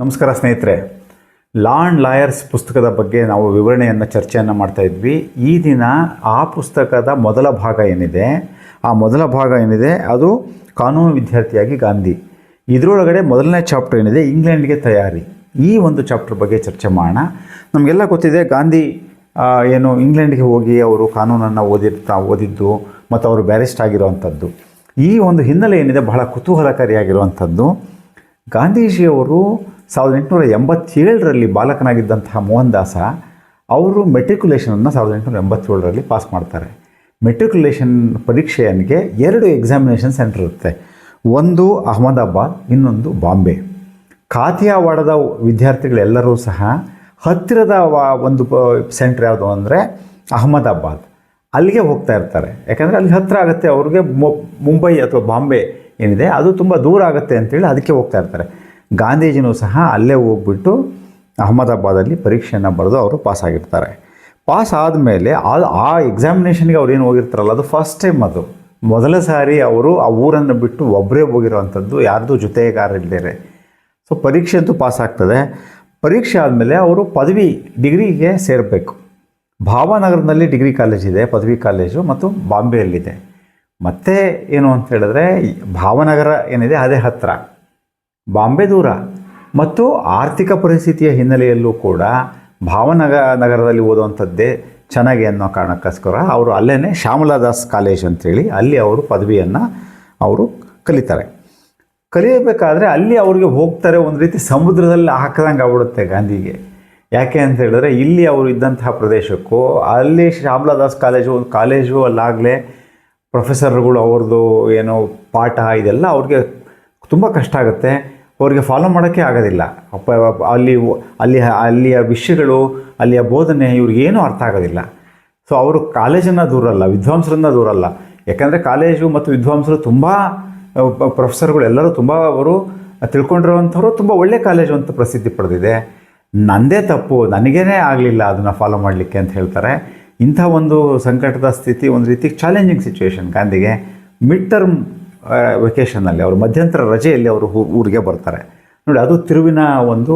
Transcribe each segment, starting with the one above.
ನಮಸ್ಕಾರ ಸ್ನೇಹಿತರೆ. ಲಾ ಲಾಯರ್ಸ್ ಪುಸ್ತಕದ ಬಗ್ಗೆ ನಾವು ವಿವರಣೆಯನ್ನು ಚರ್ಚೆಯನ್ನು ಮಾಡ್ತಾ ಇದ್ವಿ. ಈ ದಿನ ಆ ಪುಸ್ತಕದ ಮೊದಲ ಭಾಗ ಏನಿದೆ? ಆ ಮೊದಲ ಭಾಗ ಏನಿದೆ? ಅದು ಕಾನೂನು ವಿದ್ಯಾರ್ಥಿಯಾಗಿ ಗಾಂಧಿ. ಇದರೊಳಗಡೆ ಮೊದಲನೇ ಚಾಪ್ಟರ್ ಏನಿದೆ? ಇಂಗ್ಲೆಂಡ್ಗೆ ತಯಾರಿ. ಈ ಒಂದು ಚಾಪ್ಟರ್ ಬಗ್ಗೆ ಚರ್ಚೆ ಮಾಡೋಣ. ನಮಗೆಲ್ಲ ಗೊತ್ತಿದೆ, ಗಾಂಧಿ ಏನು ಇಂಗ್ಲೆಂಡ್ಗೆ ಹೋಗಿ ಅವರು ಕಾನೂನನ್ನು ಓದಿರ್ತಾ, ಓದಿದ್ದು, ಮತ್ತು ಅವರು ಬ್ಯಾರಿಸ್ಟ್ ಆಗಿರುವಂಥದ್ದು. ಈ ಒಂದು ಹಿನ್ನೆಲೆ ಏನಿದೆ? ಬಹಳ ಕುತೂಹಲಕಾರಿಯಾಗಿರುವಂಥದ್ದು. ಗಾಂಧೀಜಿಯವರು ಸಾವಿರದ ಎಂಟುನೂರ ಎಂಬತ್ತೇಳರಲ್ಲಿ ಬಾಲಕನಾಗಿದ್ದಂತಹ ಮೋಹನ್ ದಾಸ ಅವರು ಮೆಟ್ರಿಕ್ಯುಲೇಷನನ್ನು ಸಾವಿರದ ಎಂಟುನೂರ ಎಂಬತ್ತೇಳರಲ್ಲಿ ಪಾಸ್ ಮಾಡ್ತಾರೆ. ಮೆಟ್ರಿಕ್ಯುಲೇಷನ್ ಪರೀಕ್ಷೆಯನ್ನಿಗೆ ಎರಡು ಎಕ್ಸಾಮಿನೇಷನ್ ಸೆಂಟರ್ ಇರುತ್ತೆ. ಒಂದು ಅಹಮದಾಬಾದ್, ಇನ್ನೊಂದು ಬಾಂಬೆ. ಕಾಥಿಯಾವಾಡದ ವಿದ್ಯಾರ್ಥಿಗಳೆಲ್ಲರೂ ಸಹ ಹತ್ತಿರದ ಒಂದು ಸೆಂಟ್ರ್ ಯಾವುದು ಅಂದರೆ ಅಹಮದಾಬಾದ್. ಅಲ್ಲಿಗೆ ಹೋಗ್ತಾ ಇರ್ತಾರೆ. ಯಾಕಂದರೆ ಅಲ್ಲಿ ಹತ್ತಿರ ಆಗುತ್ತೆ, ಅವ್ರಿಗೆ ಮುಂಬೈ ಅಥವಾ ಬಾಂಬೆ ಏನಿದೆ, ಅದು ತುಂಬ ದೂರ ಆಗುತ್ತೆ ಅಂತೇಳಿ ಅದಕ್ಕೆ ಹೋಗ್ತಾ ಇರ್ತಾರೆ. ಗಾಂಧೀಜಿನೂ ಸಹ ಅಲ್ಲೇ ಹೋಗ್ಬಿಟ್ಟು ಅಹಮದಾಬಾದಲ್ಲಿ ಪರೀಕ್ಷೆಯನ್ನು ಬರೆದು ಅವರು ಪಾಸ್ ಆಗಿರ್ತಾರೆ. ಪಾಸ್ ಆದಮೇಲೆ ಆ ಆ ಎಕ್ಸಾಮಿನೇಷನ್ಗೆ ಅವ್ರು ಏನು ಹೋಗಿರ್ತಾರಲ್ಲ, ಅದು ಫಸ್ಟ್ ಟೈಮ್ ಅದು. ಮೊದಲ ಸಾರಿ ಅವರು ಆ ಊರನ್ನು ಬಿಟ್ಟು ಒಬ್ಬರೇ ಹೋಗಿರೋವಂಥದ್ದು, ಯಾರ್ದು ಜೊತೆಗಾರಿಲ್ಲದೆ ಸೊ ಪರೀಕ್ಷೆ ಅಂತೂ ಪಾಸ್ ಆಗ್ತದೆ. ಪರೀಕ್ಷೆ ಆದಮೇಲೆ ಅವರು ಪದವಿ, ಡಿಗ್ರಿಗೆ ಸೇರಬೇಕು. ಭಾವನಗರದಲ್ಲಿ ಡಿಗ್ರಿ ಕಾಲೇಜ್ ಇದೆ, ಪದವಿ ಕಾಲೇಜು ಮತ್ತು ಬಾಂಬೆಯಲ್ಲಿದೆ. ಮತ್ತೆ ಏನು ಅಂತ ಹೇಳಿದ್ರೆ, ಭಾವನಗರ ಏನಿದೆ, ಅದೇ ಹತ್ತಿರ ಬಾಂಬೆ ದೂರ. ಮತ್ತು ಆರ್ಥಿಕ ಪರಿಸ್ಥಿತಿಯ ಹಿನ್ನೆಲೆಯಲ್ಲೂ ಕೂಡ ಭಾವನಗ ನಗರದಲ್ಲಿ ಓದುವಂಥದ್ದೇ ಚೆನ್ನಾಗಿ ಅನ್ನೋ ಕಾರಣಕ್ಕೋಸ್ಕರ ಅವರು ಅಲ್ಲೇ ಶ್ಯಾಮಲಾದಾಸ್ ಕಾಲೇಜ್ ಅಂತೇಳಿ ಅಲ್ಲಿ ಅವರು ಪದವಿಯನ್ನು ಅವರು ಕಲಿತಾರೆ. ಕಲಿಯಬೇಕಾದ್ರೆ ಅಲ್ಲಿ ಅವ್ರಿಗೆ ಹೋಗ್ತಾರೆ ಒಂದು ರೀತಿ ಸಮುದ್ರದಲ್ಲಿ ಹಾಕಿದಂಗೆ ಆಗ್ಬಿಡುತ್ತೆ ಗಾಂಧಿಗೆ. ಯಾಕೆ ಅಂತ ಹೇಳಿದ್ರೆ ಇಲ್ಲಿ ಅವರು ಇದ್ದಂತಹ ಪ್ರದೇಶಕ್ಕೂ ಅಲ್ಲಿ ಶ್ಯಾಮಲಾದಾಸ್ ಕಾಲೇಜು ಒಂದು ಕಾಲೇಜು ಅಲ್ಲಾಗಲೇ ಪ್ರೊಫೆಸರ್ಗಳು ಅವ್ರದ್ದು ಏನೋ ಪಾಠ ಇದೆಲ್ಲ ಅವ್ರಿಗೆ ತುಂಬ ಕಷ್ಟ ಆಗುತ್ತೆ. ಅವ್ರಿಗೆ ಫಾಲೋ ಮಾಡೋಕ್ಕೆ ಆಗೋದಿಲ್ಲ. ಅಪ್ಪ, ಅಲ್ಲಿ ಅಲ್ಲಿ, ಅಲ್ಲಿಯ ವಿಷಯಗಳು, ಅಲ್ಲಿಯ ಬೋಧನೆ ಇವ್ರಿಗೇನೂ ಅರ್ಥ ಆಗೋದಿಲ್ಲ. ಸೊ ಅವರು ಕಾಲೇಜನ್ನು ದೂರಲ್ಲ ವಿದ್ವಾಂಸರನ್ನ ದೂರಲ್ಲ ಯಾಕಂದರೆ ಕಾಲೇಜು ಮತ್ತು ವಿದ್ವಾಂಸರು ತುಂಬ ಪ್ರೊಫೆಸರ್ಗಳು ಎಲ್ಲರೂ ತುಂಬ ಅವರು ತಿಳ್ಕೊಂಡಿರುವಂಥವ್ರು ತುಂಬ ಒಳ್ಳೆ ಕಾಲೇಜು ಅಂತ ಪ್ರಸಿದ್ಧಿ ಪಡೆದಿದೆ. ನನ್ನದೇ ತಪ್ಪು, ನನಗೇನೇ ಆಗಲಿಲ್ಲ ಅದನ್ನು ಫಾಲೋ ಮಾಡಲಿಕ್ಕೆ ಅಂತ ಹೇಳ್ತಾರೆ. ಇಂಥ ಒಂದು ಸಂಕಟದ ಸ್ಥಿತಿ, ಒಂದು ರೀತಿ ಚಾಲೆಂಜಿಂಗ್ ಸಿಚುವೇಶನ್ ಗಾಂಧಿಗೆ. ಮಿಡ್ ಟರ್ಮ್ ವೆಕೇಷನಲ್ಲಿ ಅವರು ಮಧ್ಯಂತರ ರಜೆಯಲ್ಲಿ ಅವರು ಊರಿಗೆ ಬರ್ತಾರೆ. ನೋಡಿ, ಅದು ತಿರುವಿನ ಒಂದು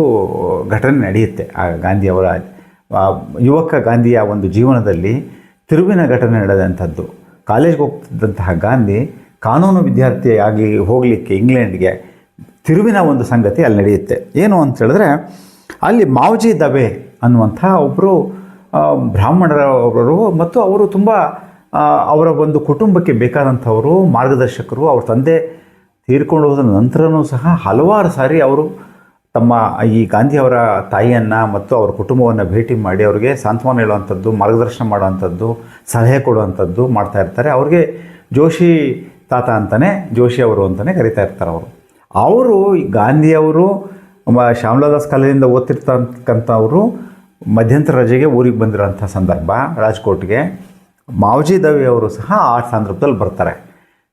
ಘಟನೆ ನಡೆಯುತ್ತೆ. ಆ ಗಾಂಧಿಯವರ ಯುವಕ ಗಾಂಧಿಯ ಒಂದು ಜೀವನದಲ್ಲಿ ತಿರುವಿನ ಘಟನೆ ನಡೆದಂಥದ್ದು. ಕಾಲೇಜ್ಗೆ ಹೋಗ್ತಿದ್ದಂತಹ ಗಾಂಧಿ ಕಾನೂನು ವಿದ್ಯಾರ್ಥಿಯಾಗಿ ಹೋಗಲಿಕ್ಕೆ ಇಂಗ್ಲೆಂಡ್ಗೆ ತಿರುವಿನ ಒಂದು ಸಂಗತಿ ಅಲ್ಲಿ ನಡೆಯುತ್ತೆ. ಏನು ಅಂತ ಹೇಳಿದ್ರೆ, ಅಲ್ಲಿ ಮಾವ್ಜಿ ದಬೆ ಅನ್ನುವಂಥ ಒಬ್ಬರು ಬ್ರಾಹ್ಮಣರವರು ಮತ್ತು ಅವರು ತುಂಬ ಅವರ ಒಂದು ಕುಟುಂಬಕ್ಕೆ ಬೇಕಾದಂಥವರು ಮಾರ್ಗದರ್ಶಕರು, ಅವ್ರ ತಂದೆ ತೀರ್ಕೊಂಡು ಹೋದ ನಂತರನೂ ಸಹ ಹಲವಾರು ಸಾರಿ ಅವರು ತಮ್ಮ ಈ ಗಾಂಧಿಯವರ ತಾಯಿಯನ್ನು ಮತ್ತು ಅವರ ಕುಟುಂಬವನ್ನು ಭೇಟಿ ಮಾಡಿ ಅವರಿಗೆ ಸಾಂತ್ವನ ಹೇಳುವಂಥದ್ದು, ಮಾರ್ಗದರ್ಶನ ಮಾಡುವಂಥದ್ದು, ಸಲಹೆ ಕೊಡುವಂಥದ್ದು ಮಾಡ್ತಾ ಇರ್ತಾರೆ. ಅವ್ರಿಗೆ ಜೋಶಿ ತಾತ ಅಂತಲೇ ಜೋಶಿ ಅವರು ಅಂತಲೇ ಕರಿತಾ ಇರ್ತಾರೆ ಅವರು. ಅವರು ಗಾಂಧಿಯವರು ಶ್ಯಾಮಲಾದಾಸ್ ಕಾಲೇಜಿಂದ ಓದ್ತಿರ್ತಕ್ಕಂಥವರು ಮಧ್ಯಂತರ ರಜೆಗೆ ಊರಿಗೆ ಬಂದಿರೋಂಥ ಸಂದರ್ಭ ರಾಜ್ಕೋಟ್ಗೆ. ಮಾವಜಿ ದವಿ ಅವರು ಸಹ ಆ ಸಂದರ್ಭದಲ್ಲಿ ಬರ್ತಾರೆ.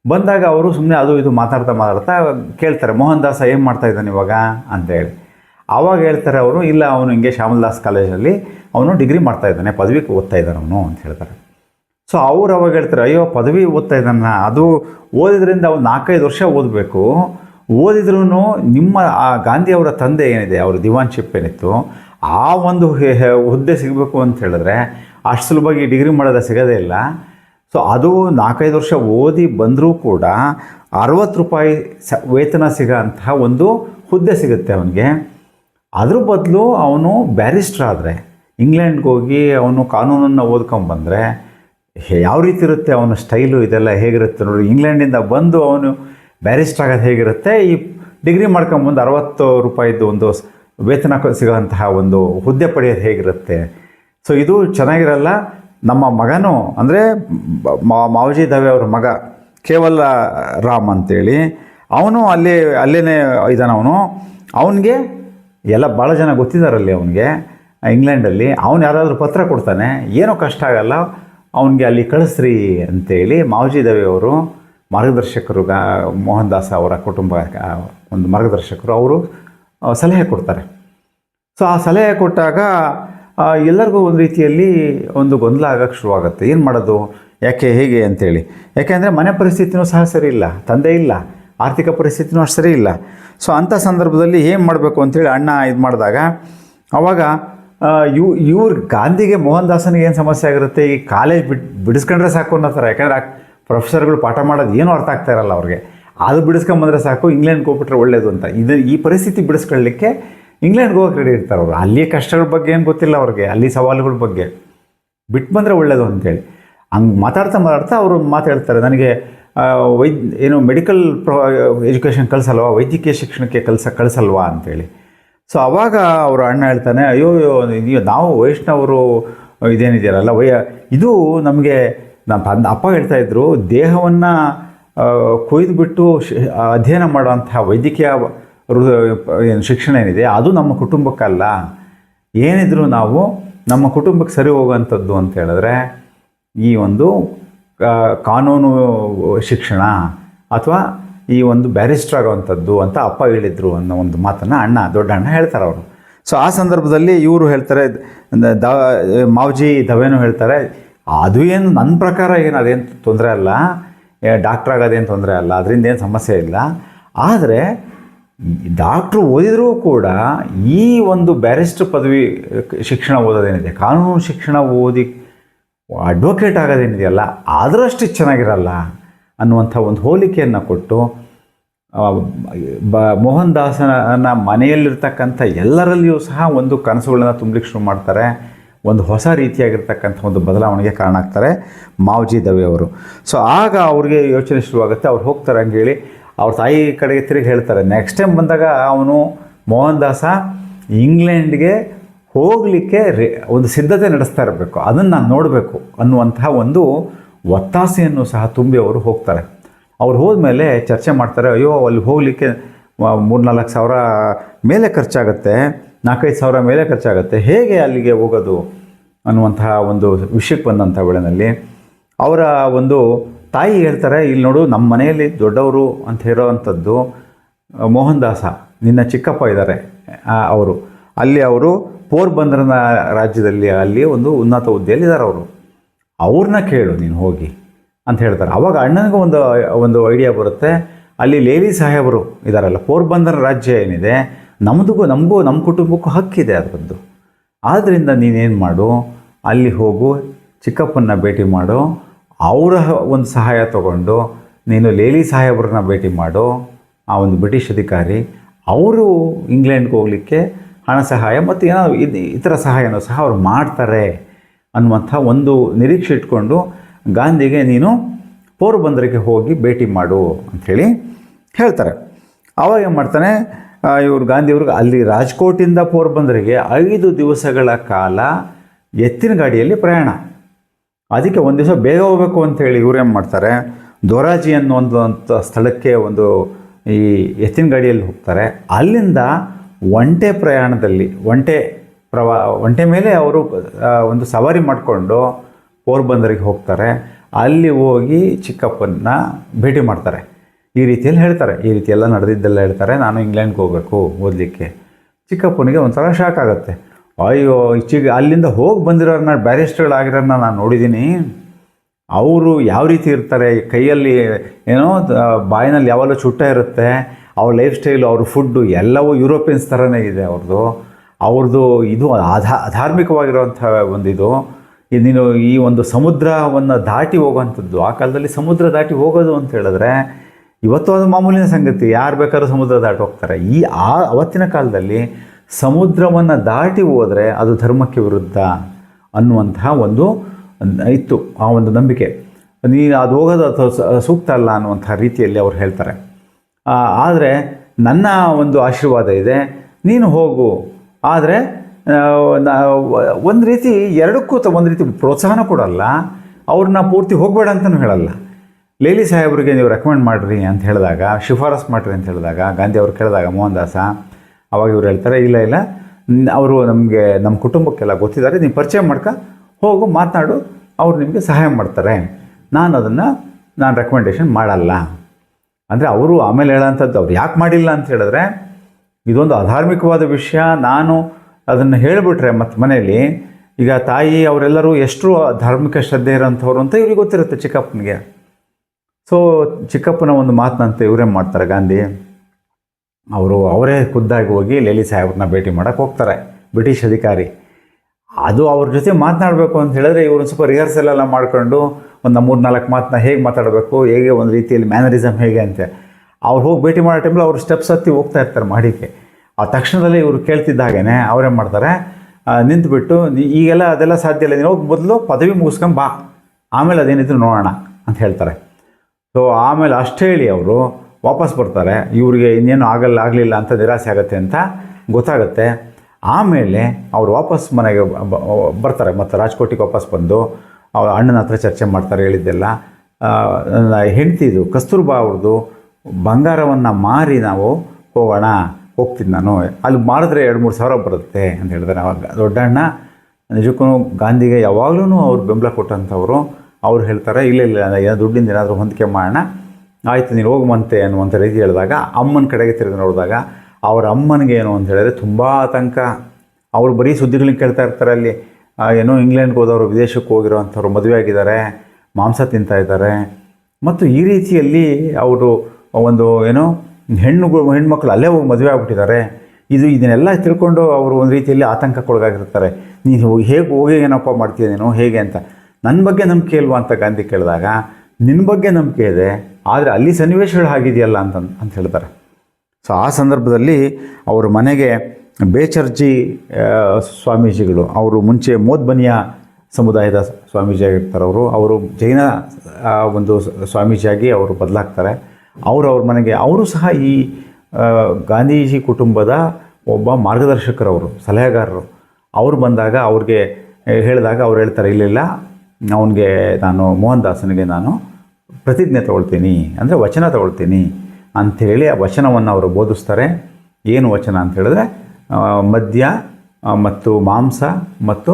ಬಂದಾಗ ಅವರು ಸುಮ್ಮನೆ ಅದು ಇದು ಮಾತಾಡ್ತಾ ಮಾತಾಡ್ತಾ ಕೇಳ್ತಾರೆ ಮೋಹನ್ ದಾಸ ಏನು ಮಾಡ್ತಾ ಇದ್ದಾನೆ ಇವಾಗ? ಅಂತೇಳಿ ಆವಾಗ ಹೇಳ್ತಾರೆ ಅವರು, ಇಲ್ಲ, ಅವನು ಹಿಂಗೆ ಶ್ಯಾಮಲ್ದಾಸ್ ಕಾಲೇಜಲ್ಲಿ ಅವನು ಡಿಗ್ರಿ ಮಾಡ್ತಾ ಇದ್ದಾನೆ ಪದವಿ ಓದ್ತಾ ಇದ್ದಾನೆ ಅವನು, ಅಂತ ಹೇಳ್ತಾರೆ. ಸೊ ಅವ್ರು ಅವಾಗ ಹೇಳ್ತಾರೆ, ಅಯ್ಯೋ, ಪದವಿ ಓದ್ತಾ ಇದ್ದಾನ? ಅದು ಓದಿದ್ರಿಂದ ಅವ್ನು ನಾಲ್ಕೈದು ವರ್ಷ ಓದಬೇಕು. ಓದಿದ್ರೂ ನಿಮ್ಮ ಆ ಗಾಂಧಿಯವರ ತಂದೆ ಏನಿದೆ, ಅವ್ರ ದಿವಾನ್ಶಿಪ್ ಏನಿತ್ತು, ಆ ಒಂದು ಹುದ್ದೆ ಸಿಗಬೇಕು ಅಂತ ಹೇಳಿದ್ರೆ ಅಷ್ಟು ಸುಲಭವಾಗಿ ಡಿಗ್ರಿ ಮಾಡೋದು ಸಿಗೋದೇ ಇಲ್ಲ. ಸೊ ಅದು ನಾಲ್ಕೈದು ವರ್ಷ ಓದಿ ಬಂದರೂ ಕೂಡ ಅರವತ್ತು ರೂಪಾಯಿ ಸ, ವೇತನ ಸಿಗೋ ಅಂತಹ ಒಂದು ಹುದ್ದೆ ಸಿಗುತ್ತೆ ಅವನಿಗೆ. ಅದ್ರ ಬದಲು ಅವನು ಬ್ಯಾರಿಸ್ಟ್ರ್ ಆದರೆ, ಇಂಗ್ಲೆಂಡ್ಗೆ ಹೋಗಿ ಅವನು ಕಾನೂನನ್ನು ಓದ್ಕೊಂಬಂದರೆ ಯಾವ ರೀತಿ ಇರುತ್ತೆ ಅವನ ಸ್ಟೈಲು ಇದೆಲ್ಲ ಹೇಗಿರುತ್ತೆ ನೋಡಿ. ಇಂಗ್ಲೆಂಡಿಂದ ಬಂದು ಅವನು ಬ್ಯಾರಿಸ್ಟ್ರ್ ಆಗೋದು ಹೇಗಿರುತ್ತೆ? ಈ ಡಿಗ್ರಿ ಮಾಡ್ಕೊಂಬಂದು ಅರವತ್ತು ರೂಪಾಯಿದ್ದು ಒಂದು ವೇತನ ಸಿಗೋಂತಹ ಒಂದು ಹುದ್ದೆ ಪಡೆಯೋದು ಹೇಗಿರುತ್ತೆ? ಸೊ ಇದು ಚೆನ್ನಾಗಿರಲ್ಲ. ನಮ್ಮ ಮಗನು, ಅಂದರೆ ಮಾವಜಿ ದವೆ ಅವ್ರ ಮಗ, ಕೇವಲ ರಾಮ್ ಅಂತೇಳಿ, ಅವನು ಅಲ್ಲಿ ಅಲ್ಲೇ ಇದ್ದಾನೆ ಅವನು. ಅವನಿಗೆ ಎಲ್ಲ ಭಾಳ ಜನ ಗೊತ್ತಿದ್ದಾರಲ್ಲಿ ಅವನಿಗೆ, ಇಂಗ್ಲೆಂಡಲ್ಲಿ. ಅವನು ಯಾರಾದರೂ ಪತ್ರ ಕೊಡ್ತಾನೆ. ಏನೋ ಕಷ್ಟ ಆಗಲ್ಲ. ಅವನಿಗೆ ಅಲ್ಲಿ ಕಳಿಸ್ರಿ ಅಂತೇಳಿ ಮಾವಜಿ ದವೆ ಅವರು, ಮಾರ್ಗದರ್ಶಕರು, ಗಾ ಮೋಹನ್ ದಾಸ ಅವರ ಕುಟುಂಬ ಒಂದು ಮಾರ್ಗದರ್ಶಕರು, ಅವರು ಸಲಹೆ ಕೊಡ್ತಾರೆ. ಸೊ ಆ ಸಲಹೆ ಕೊಟ್ಟಾಗ ಎಲ್ಲರಿಗೂ ಒಂದು ರೀತಿಯಲ್ಲಿ ಒಂದು ಗೊಂದಲ ಆಗೋಕ್ಕೆ ಶುರುವಾಗುತ್ತೆ. ಏನು ಮಾಡೋದು? ಯಾಕೆ, ಹೇಗೆ ಅಂತೇಳಿ. ಯಾಕೆಂದರೆ ಮನೆ ಪರಿಸ್ಥಿತಿನೂ ಸಹ ಸರಿ ಇಲ್ಲ. ತಂದೆ ಇಲ್ಲ. ಆರ್ಥಿಕ ಪರಿಸ್ಥಿತಿನೂ ಅಷ್ಟು ಸರಿ ಇಲ್ಲ. ಸೊ ಅಂಥ ಸಂದರ್ಭದಲ್ಲಿ ಏನು ಮಾಡಬೇಕು ಅಂತೇಳಿ ಅಣ್ಣ ಇದು ಮಾಡಿದಾಗ, ಅವಾಗ ಇವ್ ಇವ್ರ ಗಾಂಧಿಗೆ ಮೋಹನ್ ದಾಸನಿಗೆ ಏನು ಸಮಸ್ಯೆ ಆಗಿರುತ್ತೆ? ಈ ಕಾಲೇಜ್ ಬಿಟ್ ಬಿಡಿಸ್ಕೊಂಡ್ರೆ ಸಾಕು ಅನ್ನೋತಾರೆ ಯಾಕಂದ್ರೆ ಆ ಪ್ರೊಫೆಸರ್ಗಳು ಪಾಠ ಮಾಡೋದು ಏನೂ ಅರ್ಥ ಆಗ್ತಾ ಇರಲ್ಲ ಅವ್ರಿಗೆ. ಅದು ಬಿಡಿಸ್ಕೊಂಬಂದ್ರೆ ಸಾಕು ಇಂಗ್ಲೆಂಡ್ಗೆ ಹೋಗ್ಬಿಟ್ರೆ ಒಳ್ಳೇದು ಅಂತ. ಇದು ಈ ಪರಿಸ್ಥಿತಿ ಬಿಡಿಸ್ಕೊಳ್ಳಿಕ್ಕೆ ಇಂಗ್ಲೆಂಡ್ಗೆ ಹೋಗಕ್ಕೆ ರೆಡಿ ಇರ್ತಾರೆ ಅವರು ಅಲ್ಲಿ ಕಷ್ಟಗಳ ಬಗ್ಗೆ ಏನು ಗೊತ್ತಿಲ್ಲ ಅವ್ರಿಗೆ, ಅಲ್ಲಿ ಸವಾಲುಗಳ ಬಗ್ಗೆ. ಬಿಟ್ಟು ಬಂದರೆ ಒಳ್ಳೆಯದು ಅಂತೇಳಿ. ಹಂಗೆ ಮಾತಾಡ್ತಾ ಮಾತಾಡ್ತಾ ಅವರು ಮಾತಾಡ್ತಾರೆ ನನಗೆ ವೈದ್, ಏನು ಮೆಡಿಕಲ್ ಪ್ರೊ ಎಜುಕೇಷನ್ ಕಳಿಸಲ್ವಾ? ವೈದ್ಯಕೀಯ ಶಿಕ್ಷಣಕ್ಕೆ ಕಳ್ಸ, ಕಳಿಸಲ್ವಾ ಅಂತೇಳಿ. ಸೊ ಅವಾಗ ಅವರು ಅಣ್ಣ ಹೇಳ್ತಾನೆ, ಅಯ್ಯೋ ಅಯ್ಯೋ, ನೀವು ವೈಷ್ಣವರು ಇದೇನಿದೆಯಲ್ಲ, ವಯ ಇದು ನಮಗೆ ನಮ್ಮ ತಂದೆ, ಅಪ್ಪ ಹೇಳ್ತಾ ಇದ್ರು, ದೇಹವನ್ನು ಕೊಯ್ದು ಬಿಟ್ಟು ಶಿ- ಅಧ್ಯಯನ ಮಾಡುವಂತಹ ವೈದ್ಯಕೀಯ ಏನು, ಶಿಕ್ಷಣ ಏನಿದೆ, ಅದು ನಮ್ಮ ಕುಟುಂಬಕ್ಕಲ್ಲ. ಏನಿದ್ರು ನಾವು ನಮ್ಮ ಕುಟುಂಬಕ್ಕೆ ಸರಿ ಹೋಗುವಂಥದ್ದು ಅಂತ ಹೇಳಿದ್ರೆ, ಈ ಒಂದು ಕಾನೂನು ಶಿಕ್ಷಣ ಅಥವಾ ಈ ಒಂದು ಬ್ಯಾರಿಸ್ಟರ್ ಆಗೋವಂಥದ್ದು ಅಂತ ಅಪ್ಪ ಹೇಳಿದರು ಅನ್ನೋ ಒಂದು ಮಾತನ್ನು ಅಣ್ಣ ದೊಡ್ಡ ಅಣ್ಣ ಹೇಳ್ತಾರೆ ಅವರು. ಸೊ ಆ ಸಂದರ್ಭದಲ್ಲಿ ಇವರು ಹೇಳ್ತಾರೆ, ದ- ಮಾವಜಿ ದವೇನು ಹೇಳ್ತಾರೆ, ಅದು ಏನು ನನ್ನ ಪ್ರಕಾರ ಏನು, ಅದೇನು ತೊಂದರೆ ಅಲ್ಲ ಡಾಕ್ಟ್ರ್ ಆಗೋದೇನು ತೊಂದರೆ ಅಲ್ಲ, ಅದರಿಂದ ಏನು ಸಮಸ್ಯೆ ಇಲ್ಲ. ಆದರೆ ಡಾಕ್ಟ್ರು ಓದಿದರೂ ಕೂಡ ಈ ಒಂದು ಬ್ಯಾರಿಸ್ಟರ್ ಪದವಿ ಶಿಕ್ಷಣ ಓದೋದೇನಿದೆ? ಕಾನೂನು ಶಿಕ್ಷಣ ಓದಿ ಅಡ್ವೊಕೇಟ್ ಆಗೋದೇನಿದೆಯಲ್ಲ? ಅದರಷ್ಟು ಚೆನ್ನಾಗಿರಲ್ಲ ಅನ್ನುವಂಥ ಒಂದು ಹೋಲಿಕೆಯನ್ನು ಕೊಟ್ಟು ಬ ಮೋಹನ್ ದಾಸನ ಮನೆಯಲ್ಲಿರ್ತಕ್ಕಂಥ ಎಲ್ಲರಲ್ಲಿಯೂ ಸಹ ಒಂದು ಕನಸುಗಳನ್ನು ತುಂಬಲಿಕ್ಕೆ ಶುರು ಮಾಡ್ತಾರೆ. ಒಂದು ಹೊಸ ರೀತಿಯಾಗಿರ್ತಕ್ಕಂಥ ಒಂದು ಬದಲಾವಣೆಗೆ ಕಾರಣ ಆಗ್ತಾರೆ ಮಾವ್ಜಿ ದವೆ ಅವರು. ಸೊ, ಆಗ ಅವ್ರಿಗೆ ಯೋಚನೆ ಶುರುವಾಗುತ್ತೆ. ಅವ್ರು ಹೋಗ್ತಾರೆ ಹಂಗೇಳಿ ಅವ್ರ ತಾಯಿ ಕಡೆಗೆ ತಿರುಗಿ ಹೇಳ್ತಾರೆ. ನೆಕ್ಸ್ಟ್ ಟೈಮ್ ಬಂದಾಗ ಅವನು ಮೋಹನ್ ದಾಸ ಇಂಗ್ಲೆಂಡ್ಗೆ ಹೋಗಲಿಕ್ಕೆ ರೇ ಒಂದು ಸಿದ್ಧತೆ ನಡೆಸ್ತಾ ಇರಬೇಕು. ಅದನ್ನು ನಾನು ನೋಡಬೇಕು ಅನ್ನುವಂತಹ ಒಂದು ಒತ್ತಾಸೆಯನ್ನು ಸಹ ತುಂಬಿ ಅವರು ಹೋಗ್ತಾರೆ. ಅವ್ರು ಹೋದ್ಮೇಲೆ ಚರ್ಚೆ ಮಾಡ್ತಾರೆ, ಅಯ್ಯೋ, ಅಲ್ಲಿ ಹೋಗಲಿಕ್ಕೆ ಮೂರ್ನಾಲ್ಕು ಸಾವಿರ ಮೇಲೆ ಖರ್ಚಾಗುತ್ತೆ, ನಾಲ್ಕೈದು ಸಾವಿರ ಮೇಲೆ ಖರ್ಚಾಗುತ್ತೆ, ಹೇಗೆ ಅಲ್ಲಿಗೆ ಹೋಗೋದು? ಅನ್ನುವಂತಹ ಒಂದು ವಿಷಯಕ್ಕೆ ಬಂದಂಥ ವೇಳೆಯಲ್ಲಿ ಅವರ ಒಂದು ತಾಯಿ ಹೇಳ್ತಾರೆ, ಇಲ್ಲಿ ನೋಡು ನಮ್ಮ ಮನೆಯಲ್ಲಿ ದೊಡ್ಡವರು ಅಂತ ಹೇಳೋವಂಥದ್ದು ಮೋಹನ್ ದಾಸ ನಿನ್ನ ಚಿಕ್ಕಪ್ಪ ಇದ್ದಾರೆ ಅವರು. ಅಲ್ಲಿ ಅವರು ಪೋರ್ಬಂದ್ರನ ರಾಜ್ಯದಲ್ಲಿ, ಅಲ್ಲಿ ಒಂದು ಉನ್ನತ ಹುದ್ದೆಯಲ್ಲಿ ಇದ್ದಾರೆ ಅವರು. ಅವ್ರನ್ನ ಕೇಳು, ನೀನು ಹೋಗಿ, ಅಂತ ಹೇಳ್ತಾರೆ. ಅವಾಗ ಅಣ್ಣನಿಗೂ ಒಂದು ಒಂದು ಐಡಿಯಾ ಬರುತ್ತೆ. ಅಲ್ಲಿ ಲೇಲಿ ಸಾಹೇಬರು ಇದ್ದಾರಲ್ಲ, ಪೋರ್ಬಂದರ ರಾಜ್ಯ ಏನಿದೆ ನಮ್ಮದಿಗೂ ನಮಗೂ ನಮ್ಮ ಕುಟುಂಬಕ್ಕೂ ಹಕ್ಕಿದೆ ಅದರದ್ದು ಆದ್ದರಿಂದ ನೀನೇನು ಮಾಡು, ಅಲ್ಲಿ ಹೋಗು ಚಿಕ್ಕಪ್ಪನ ಭೇಟಿ ಮಾಡು ಅವರ ಒಂದು ಸಹಾಯ ತಗೊಂಡು, ನೀನು ಲೇಲಿ ಸಾಹೇಬ್ರನ್ನ ಭೇಟಿ ಮಾಡು, ಆ ಒಂದು ಬ್ರಿಟಿಷ್ ಅಧಿಕಾರಿ, ಅವರು ಇಂಗ್ಲೆಂಡ್ಗೆ ಹೋಗಲಿಕ್ಕೆ ಹಣ ಸಹಾಯ ಮತ್ತು ಏನೋ ಇದು, ಇತರ ಸಹಾಯನೂ ಸಹ ಅವ್ರು ಮಾಡ್ತಾರೆ ಅನ್ನುವಂಥ ಒಂದು ನಿರೀಕ್ಷೆ ಇಟ್ಕೊಂಡು ಗಾಂಧಿಗೆ ನೀನು ಪೋರ್ಬಂದರಿಗೆ ಹೋಗಿ ಭೇಟಿ ಮಾಡು ಅಂಥೇಳಿ ಹೇಳ್ತಾರೆ. ಅವಾಗ ಏನು ಮಾಡ್ತಾನೆ ಇವರು ಇವ್ರು ಗಾಂಧಿಯವ್ರಿಗೆ ಅಲ್ಲಿ ರಾಜ್ಕೋಟಿಂದ ಪೋರ್ಬಂದರಿಗೆ ಐದು ದಿವಸಗಳ ಕಾಲ ಎತ್ತಿನ ಗಾಡಿಯಲ್ಲಿ ಪ್ರಯಾಣ. ಅದಕ್ಕೆ ಒಂದು ದಿವಸ ಬೇಗ ಹೋಗಬೇಕು ಅಂತೇಳಿ ಇವ್ರು ಏನು ಮಾಡ್ತಾರೆ? ದೊರಾಜಿ ಅನ್ನುವಂಥ ಸ್ಥಳಕ್ಕೆ ಒಂದು ಈ ಎತ್ತಿನ ಗಾಡಿಯಲ್ಲಿ ಹೋಗ್ತಾರೆ. ಅಲ್ಲಿಂದ ಒಂಟೆ ಪ್ರಯಾಣದಲ್ಲಿ, ಒಂಟೆ ಪ್ರವಾ, ಒಂಟೆ ಮೇಲೆ ಅವರು ಒಂದು ಸವಾರಿ ಮಾಡಿಕೊಂಡು ಪೋರ್ಬಂದರಿಗೆ ಹೋಗ್ತಾರೆ. ಅಲ್ಲಿ ಹೋಗಿ ಚಿಕ್ಕಪ್ಪನ ಭೇಟಿ ಮಾಡ್ತಾರೆ. ಈ ರೀತಿಯಲ್ಲಿ ಹೇಳ್ತಾರೆ. ಈ ರೀತಿಯೆಲ್ಲ ನಡೆದಿದ್ದೆಲ್ಲ ಹೇಳ್ತಾರೆ. ನಾನು ಇಂಗ್ಲೆಂಡ್ಗೆ ಹೋಗಬೇಕು ಓದಲಿಕ್ಕೆ. ಚಿಕ್ಕಪ್ಪನಿಗೆ ಒಂಥರ ಶಾಕ್ ಆಗುತ್ತೆ. ಅಯ್ಯೋ, ಈಚೆಗೆ ಅಲ್ಲಿಂದ ಹೋಗಿ ಬಂದಿರೋರನ್ನ ಬ್ಯಾರಿಸ್ಟರ್ಗಳಾಗಿರೋರನ್ನ ನಾನು ನೋಡಿದ್ದೀನಿ ಅವರು ಯಾವ ರೀತಿ ಇರ್ತಾರೆ? ಕೈಯಲ್ಲಿ ಏನೋ ಬಾಯಿನಲ್ಲಿ ಯಾವಾಗಲೂ ಚುಟ್ಟ ಇರುತ್ತೆ. ಅವ್ರ ಲೈಫ್ ಸ್ಟೈಲು, ಅವ್ರ ಫುಡ್ಡು ಎಲ್ಲವೂ ಯುರೋಪಿಯನ್ಸ್ ಥರನೇ ಇದೆ ಅವ್ರದ್ದು ಅವ್ರದ್ದು ಇದು ಆಧಾ ಧಾರ್ಮಿಕವಾಗಿರುವಂಥ ಒಂದಿದು. ಇದು ನೀನು ಈ ಒಂದು ಸಮುದ್ರವನ್ನು ದಾಟಿ ಹೋಗುವಂಥದ್ದು. ಆ ಕಾಲದಲ್ಲಿ ಸಮುದ್ರ ದಾಟಿ ಹೋಗೋದು ಅಂತ ಹೇಳಿದ್ರೆ, ಇವತ್ತು ಅದು ಮಾಮೂಲಿನ ಸಂಗತಿ. ಯಾರು ಬೇಕಾದ್ರೂ ಸಮುದ್ರ ದಾಟಿ ಹೋಗ್ತಾರೆ. ಈ ಆ ಅವತ್ತಿನ ಕಾಲದಲ್ಲಿ ಸಮುದ್ರವನ್ನು ದಾಟಿ ಹೋದರೆ ಅದು ಧರ್ಮಕ್ಕೆ ವಿರುದ್ಧ ಅನ್ನುವಂತಹ ಒಂದು ಇತ್ತು ಆ ಒಂದು ನಂಬಿಕೆ. ನೀನು ಅದು ಹೋಗೋದು ಅಥವಾ ಸೂಕ್ತ ಅಲ್ಲ ಅನ್ನುವಂಥ ರೀತಿಯಲ್ಲಿ ಅವ್ರು ಹೇಳ್ತಾರೆ. ಆದರೆ ನನ್ನ ಒಂದು ಆಶೀರ್ವಾದ ಇದೆ, ನೀನು ಹೋಗು. ಆದರೆ ಒಂದು ರೀತಿ ಎರಡಕ್ಕೂ ತ- ಒಂದು ರೀತಿ ಪ್ರೋತ್ಸಾಹನ ಕೊಡಲ್ಲ, ಅವ್ರನ್ನ ಪೂರ್ತಿ ಹೋಗಬೇಡ ಅಂತಲೂ ಹೇಳಲ್ಲ. ಲೇಲಿ ಸಾಹೇಬ್ರಿಗೆ ನೀವು ರೆಕಮೆಂಡ್ ಮಾಡಿರಿ ಅಂತ ಹೇಳಿದಾಗ, ಶಿಫಾರಸ್ ಮಾಡಿರಿ ಅಂತ ಹೇಳಿದಾಗ, ಗಾಂಧಿ ಅವ್ರು ಕೇಳಿದಾಗ, ಮೋಹನ್ ದಾಸ ಅವಾಗ ಇವ್ರು ಹೇಳ್ತಾರೆ, ಇಲ್ಲ ಇಲ್ಲ ಅವರು ನಮಗೆ ನಮ್ಮ ಕುಟುಂಬಕ್ಕೆಲ್ಲ ಗೊತ್ತಿದ್ದಾರೆ ನೀವು ಪರಿಚಯ ಮಾಡ್ಕ, ಹೋಗು, ಮಾತನಾಡು, ಅವ್ರು ನಿಮಗೆ ಸಹಾಯ ಮಾಡ್ತಾರೆ. ನಾನು ಅದನ್ನು, ನಾನು ರೆಕಮೆಂಡೇಷನ್ ಮಾಡಲ್ಲ. ಅಂದರೆ ಅವರು ಆಮೇಲೆ ಹೇಳೋಂಥದ್ದು, ಅವ್ರು ಯಾಕೆ ಮಾಡಿಲ್ಲ ಅಂತ ಹೇಳಿದ್ರೆ, ಇದೊಂದು ಅಧಾರ್ಮಿಕವಾದ ವಿಷಯ. ನಾನು ಅದನ್ನು ಹೇಳಿಬಿಟ್ರೆ ಮತ್ತು ಮನೆಯಲ್ಲಿ, ಈಗ ತಾಯಿ, ಅವರೆಲ್ಲರೂ ಎಷ್ಟು ಧಾರ್ಮಿಕ ಶ್ರದ್ಧೆ ಇರೋಂಥವ್ರು ಅಂತ ಇವ್ರಿಗೆ ಗೊತ್ತಿರುತ್ತೆ ಚಿಕ್ಕಪ್ಪನಿಗೆ. ಸೊ ಚಿಕ್ಕಪ್ಪನ ಒಂದು ಮಾತನಂತೆ ಇವರೇನು ಮಾಡ್ತಾರೆ, ಗಾಂಧಿ? ಅವರು ಅವರೇ ಖುದ್ದಾಗಿ ಹೋಗಿ ಲೇಲಿ ಸಾಹೇಬ್ರನ್ನ ಭೇಟಿ ಮಾಡೋಕೆ ಹೋಗ್ತಾರೆ. ಬ್ರಿಟಿಷ್ ಅಧಿಕಾರಿ. ಅದು ಅವ್ರ ಜೊತೆ ಮಾತನಾಡಬೇಕು ಅಂತ ಹೇಳಿದ್ರೆ ಇವರು ಸ್ವಲ್ಪ ರಿಹರ್ಸಲ್ ಎಲ್ಲ ಮಾಡ್ಕೊಂಡು ಒಂದು ಮೂರು ನಾಲ್ಕು ಮಾತನ್ನ ಹೇಗೆ ಮಾತಾಡಬೇಕು, ಹೇಗೆ ಒಂದು ರೀತಿಯಲ್ಲಿ ಮ್ಯಾನರಿಸಮ್ ಹೇಗೆ ಅಂತ. ಅವ್ರು ಹೋಗಿ ಭೇಟಿ ಮಾಡೋ ಟೈಮಲ್ಲಿ ಅವ್ರು ಸ್ಟೆಪ್ಸ್ ಹತ್ತಿ ಹೋಗ್ತಾ ಇರ್ತಾರೆ ಮಾಡಿಕ್ಕೆ ಆ ತಕ್ಷಣದಲ್ಲಿ ಇವರು ಕೇಳ್ತಿದ್ದ ಹಾಗೇನೆ ಅವರೇನು ಮಾಡ್ತಾರೆ. ನಿಂತುಬಿಟ್ಟು ಈಗೆಲ್ಲ ಅದೆಲ್ಲ ಸಾಧ್ಯ ಇಲ್ಲ, ನೀನು ಹೋಗಿ ಮೊದಲು ಪದವಿ ಮುಗಿಸ್ಕೊಂಡು ಬಾ. ಆಮೇಲೆ ಅದೇನಿದ್ರು ನೋಡೋಣ ಅಂತ ಹೇಳ್ತಾರೆ. ಸೊ ಆಮೇಲೆ ಅಷ್ಟು ಹೇಳಿ ಅವರು ವಾಪಸ್ ಬರ್ತಾರೆ, ಇವ್ರಿಗೆ ಇನ್ನೇನು ಆಗಲ್ಲ, ಆಗಲಿಲ್ಲ ಅಂತ ನಿರಾಸೆ ಆಗುತ್ತೆ ಅಂತ ಗೊತ್ತಾಗುತ್ತೆ. ಆಮೇಲೆ ಅವ್ರು ವಾಪಸ್ ಮನೆಗೆ ಬರ್ತಾರೆ. ಮತ್ತು ರಾಜ್ಕೋಟಿಗೆ ವಾಪಸ್ ಬಂದು ಅವ್ರ ಅಣ್ಣನ ಹತ್ರ ಚರ್ಚೆ ಮಾಡ್ತಾರೆ, ಹೇಳಿದ್ದೆಲ್ಲ. ನನ್ನ ಹೆಂಡ್ತಿದು ಕಸ್ತೂರ್ಬಾ ಅವ್ರದ್ದು, ಬಂಗಾರವನ್ನು ಮಾರಿ ನಾವು ಹೋಗೋಣ, ಹೋಗ್ತೀನಿ ನಾನು. ಅಲ್ಲಿ ಮಾರಿದ್ರೆ ಎರಡು ಮೂರು ಸಾವಿರ ಬರುತ್ತೆ ಅಂತ ಹೇಳಿದ್ರೆ ಅವಾಗ. ದೊಡ್ಡಣ್ಣ ನಿಜಕ್ಕೂ ಗಾಂಧಿಗೆ ಯಾವಾಗಲೂ ಅವ್ರು ಬೆಂಬಲ ಕೊಟ್ಟಂಥವ್ರು. ಅವ್ರು ಹೇಳ್ತಾರೆ ಇಲ್ಲ ಇಲ್ಲ, ದುಡ್ಡಿಂದ ಏನಾದರೂ ಹೊಂದಿಕೆ ಮಾಡೋಣ. ಆಯಿತು, ನೀನು ಹೋಗುವಂತೆ ಅನ್ನುವಂಥ ರೀತಿ ಹೇಳಿದಾಗ, ಅಮ್ಮನ ಕಡೆಗೆ ತಿರುಗಿ ನೋಡಿದಾಗ, ಅವರ ಅಮ್ಮನಿಗೆ ಏನು ಅಂತ ಹೇಳಿದ್ರೆ ತುಂಬ ಆತಂಕ. ಅವರು ಬರೀ ಸುದ್ದಿಗಳನ್ನ ಕೇಳ್ತಾ ಇರ್ತಾರೆ ಅಲ್ಲಿ. ಏನೋ ಇಂಗ್ಲೆಂಡ್ಗೆ ಹೋದವರು, ವಿದೇಶಕ್ಕೆ ಹೋಗಿರೋವಂಥವ್ರು ಮದುವೆ ಆಗಿದ್ದಾರೆ, ಮಾಂಸ ತಿಂತಾ ಇದ್ದಾರೆ. ಮತ್ತು ಈ ರೀತಿಯಲ್ಲಿ ಅವರು ಒಂದು ಏನೋ ಹೆಣ್ಣು ಹೆಣ್ಮಕ್ಳು ಅಲ್ಲೇ ಹೋಗಿ ಮದುವೆ ಆಗ್ಬಿಟ್ಟಿದ್ದಾರೆ. ಇದು ಇದನ್ನೆಲ್ಲ ತಿಳ್ಕೊಂಡು ಅವರು ಒಂದು ರೀತಿಯಲ್ಲಿ ಆತಂಕಕ್ಕೊಳಗಾಗಿರ್ತಾರೆ. ನೀನು ಹೇಗೆ ಹೋಗಿ ಏನಪ್ಪ ಮಾಡ್ತೀಯ ನೀನು, ಹೇಗೆ ಅಂತ. ನನ್ನ ಬಗ್ಗೆ ನಂಬಿಕೆ ಇಲ್ವಾ ಅಂತ ಗಾಂಧಿ ಕೇಳಿದಾಗ ನಿನ್ನ ಬಗ್ಗೆ ನಂಬಿಕೆ ಇದೆ ಆದರೆ ಅಲ್ಲಿ ಸನ್ನಿವೇಶಗಳು ಆಗಿದೆಯಲ್ಲ ಅಂತ ಅಂತ ಹೇಳ್ತಾರೆ. ಸೊ ಆ ಸಂದರ್ಭದಲ್ಲಿ ಅವರು ಮನೆಗೆ ಬೇಚರ್ಜಿ ಸ್ವಾಮೀಜಿಗಳು, ಅವರು ಮುಂಚೆ ಮೋದ್ಬನಿಯ ಸಮುದಾಯದ ಸ್ವಾಮೀಜಿ ಆಗಿರ್ತಾರೆ ಅವರು. ಅವರು ಜೈನ ಒಂದು ಸ್ವಾಮೀಜಿಯಾಗಿ ಅವರು ಬದಲಾಗ್ತಾರೆ. ಅವರು ಅವ್ರ ಮನೆಗೆ, ಅವರು ಸಹ ಈ ಗಾಂಧೀಜಿ ಕುಟುಂಬದ ಒಬ್ಬ ಮಾರ್ಗದರ್ಶಕರವರು ಸಲಹೆಗಾರರು. ಅವರು ಬಂದಾಗ ಅವ್ರಿಗೆ ಹೇಳಿದಾಗ ಅವ್ರು ಹೇಳ್ತಾರೆ ಇಲ್ಲಿಲ್ಲ ಅವನಿಗೆ ನಾನು ಮೋಹನ್ ದಾಸನಿಗೆ ನಾನು ಪ್ರತಿಜ್ಞೆ ತಗೊಳ್ತೀನಿ, ಅಂದರೆ ವಚನ ತಗೊಳ್ತೀನಿ ಅಂಥೇಳಿ ಆ ವಚನವನ್ನು ಅವರು ಬೋಧಿಸ್ತಾರೆ. ಏನು ವಚನ ಅಂತ ಹೇಳಿದ್ರೆ ಮದ್ಯ ಮತ್ತು ಮಾಂಸ ಮತ್ತು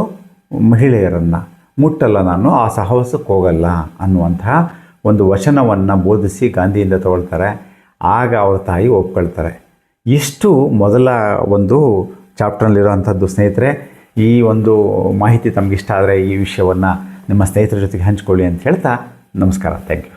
ಮಹಿಳೆಯರನ್ನು. ಮುಟ್ಟಲ್ಲ ನಾನು, ಆ ಸಹವಾಸಕ್ಕೆ ಹೋಗಲ್ಲ ಅನ್ನುವಂತಹ ಒಂದು ವಚನವನ್ನು ಬೋಧಿಸಿ ಗಾಂಧಿಯಿಂದ ತಗೊಳ್ತಾರೆ. ಆಗ ಅವ್ರ ತಾಯಿ ಒಪ್ಕೊಳ್ತಾರೆ. ಇಷ್ಟು ಮೊದಲ ಒಂದು ಚಾಪ್ಟರ್ನಲ್ಲಿರುವಂಥದ್ದು ಸ್ನೇಹಿತರೆ, ಈ ಒಂದು ಮಾಹಿತಿ ತಮಗಿಷ್ಟ ಆದರೆ ಈ ವಿಷಯವನ್ನು ನಿಮ್ಮ ಸ್ನೇಹಿತರ ಜೊತೆಗೆ ಹಂಚ್ಕೊಳ್ಳಿ ಅಂತ ಹೇಳ್ತಾ ನಮಸ್ಕಾರ ಥ್ಯಾಂಕ್ ಯು